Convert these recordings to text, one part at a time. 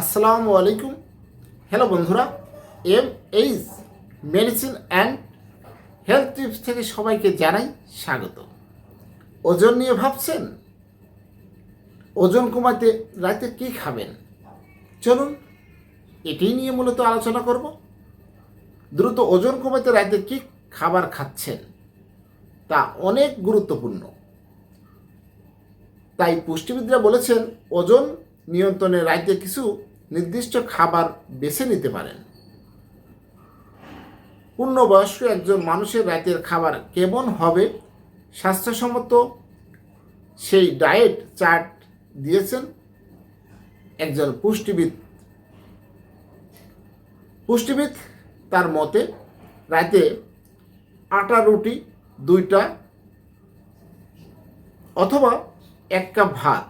আসসালামু আলাইকুম। হ্যালো বন্ধুরা। M H medicine and health tips থেকে সবাইকে জানাই স্বাগত। ওজন নিয়ে ভাবছেন? ওজন কমাতে রাতে কী খাবেন? চলুন, এটাই নিয়ে মূলত আলোচনা করব। দ্রুত ওজন কমাতে রাতে কী খাবার খাচ্ছেন? তা অনেক গুরুত্বপূর্ণ। তাই পুষ্টিবিদরা বলেছেন, ওজন নিয়ন্ত্রণে রাইতে কিছু নির্দিষ্ট খাবার বেছে নিতে পারেন। পূর্ণবয়স্ক একজন মানুষের রাতের খাবার কেমন হবে স্বাস্থ্যসম্মত সেই ডায়েট চার্ট দিয়েছেন একজন পুষ্টিবিদ। পুষ্টিবিদ তার মতে রাতে আটা, রুটি, দুইটা অথবা এক কাপ ভাত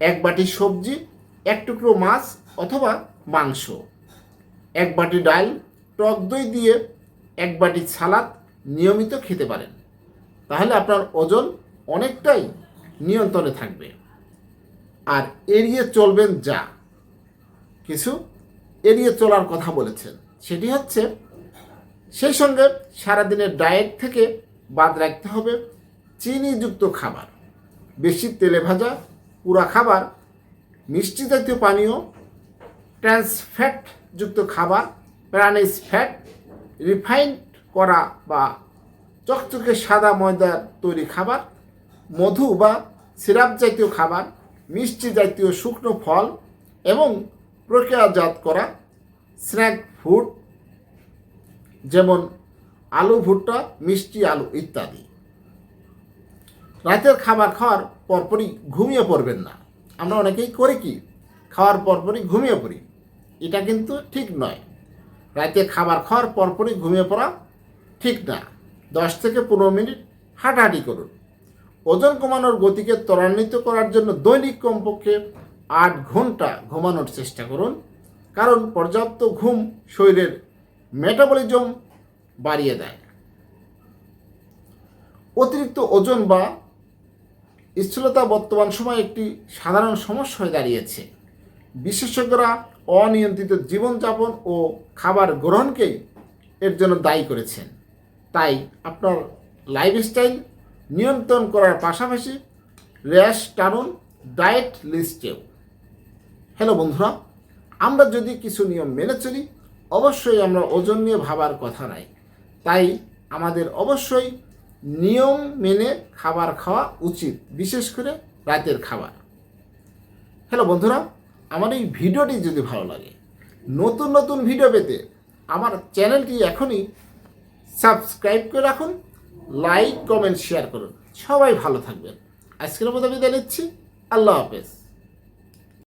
এক বাটি সবজি, এক টুকরো মাছ অথবা মাংস। এক বাটি ডাল, টক দই দিয়ে এক বাটি সালাদ নিয়মিত খেতে পারেন। তাহলে আপনার ওজন অনেকটাই নিয়ন্ত্রণে থাকবে। আর এড়িয়ে চলবেন যা। কিছু এড়িয়ে চলার কথা বলেছেন। সেটি হচ্ছে, সেই সঙ্গে সারাদিনের ডায়েট থেকে বাদ রাখতে হবে চিনিযুক্ত খাবার। বেশি তেলে ভাজা পুরা খাবার, মিষ্টি জাতীয় পানীয় ট্রান্স ফ্যাট যুক্ত খাবার প্রাণিজ ফ্যাট রিফাইন্ড করা বা চকচকে সাদা ময়দার তৈরি খাবার, মধু বা সিরাপ জাতীয় খাবার, মিষ্টি জাতীয় শুকনো ফল এবং প্রক্রিয়াজাত করা স্ন্যাক ফুড, যেমন আলু ভুট্টা, মিষ্টি আলু ইত্যাদি। রাতের খাবার খাওয়ার পরপরই ঘুমিয়ে পড়বেন না। আমরা অনেকেই করি কি, খাওয়ার পরপরই ঘুমিয়ে পড়ি। এটা কিন্তু ঠিক নয়। রাতে খাবার খাওয়ার পরপরই ঘুমিয়ে পড়া ঠিক না। দশ থেকে পনেরো মিনিট হাঁটাহাঁটি করুন। ওজন কমানোর গতিকে ত্বরান্বিত করার জন্য দৈনিক কমপক্ষে আট ঘণ্টা ঘুমানোর চেষ্টা করুন। কারণ পর্যাপ্ত ঘুম শরীরের মেটাবলিজম বাড়িয়ে দেয়। অতিরিক্ত ওজন বা স্থূলতা বর্তমান সময়ে একটি সাধারণ সমস্যা হয়ে দাঁড়িয়েছে। বিশেষজ্ঞরা অনিয়ন্ত্রিত জীবনযাপন ও খাবার গ্রহণকে এর জন্য দায়ী করেছেন। তাই আপনার লাইফস্টাইল নিয়ন্ত্রণ করার পাশাপাশি র্যাশ টানুন, ডায়েট লিস্টেও। হ্যালো বন্ধুরা, আমরা যদি কিছু নিয়ম মেনে চলি, অবশ্যই আমরা ওজন নিয়ে ভাবার কথা নাই তাই আমাদের অবশ্যই নিয়ম মেনে খাবার খাওয়া উচিত, বিশেষ করে রাতের খাবার। হ্যালো বন্ধুরা, আমার এই ভিডিওটি যদি ভালো লাগে, নতুন নতুন ভিডিও পেতে আমার চ্যানেলটি এখনই সাবস্ক্রাইব করে রাখুন, লাইক, কমেন্ট শেয়ার করুন। সবাই ভালো থাকবেন। আজকের মতো বিদায় নিচ্ছি। আল্লাহ হাফেজ।